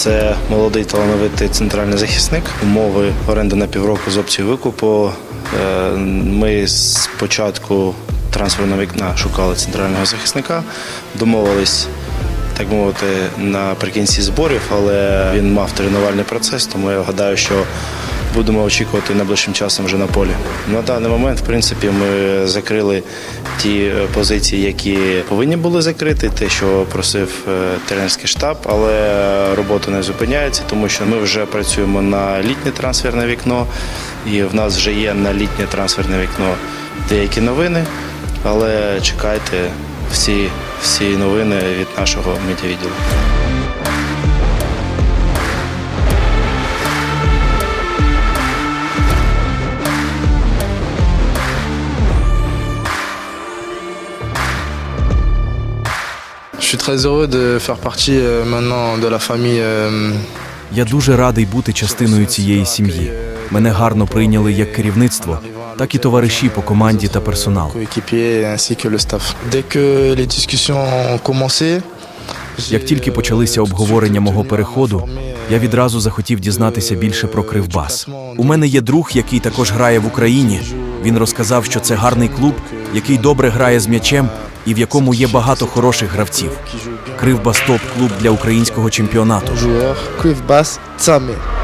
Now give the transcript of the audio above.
це молодий талановитий центральний захисник. Умови оренди на півроку з опцією викупу. Е, Ми спочатку трансферного вікна шукали центрального захисника, домовились так мовити, наприкінці зборів, але він мав тренувальний процес, тому я гадаю, що будемо очікувати найближчим часом вже на полі. На даний момент, в принципі, ми закрили ті е, позиції, які повинні були закрити, те, що просив е, тренерський штаб, але робота не зупиняється, тому що ми вже працюємо на літнє трансферне вікно, і в нас вже є на літнє трансферне вікно деякі новини, але чекайте всі, всі новини від нашого медіавідділу. Suis très heureux de faire partie euh, maintenant de la famille. euh, Я дуже радий бути частиною цієї сім'ї. Мене гарно прийняли як керівництво, так і товариші по команді та персонал. Як тільки почалися обговорення мого переходу, я відразу захотів дізнатися більше про Кривбас. У мене є друг, який також грає в Україні. Він розказав, що це гарний клуб, який добре грає з м'ячем і в якому є багато хороших гравців. Кривбас топ клуб для українського чемпіонату. joueur Cliff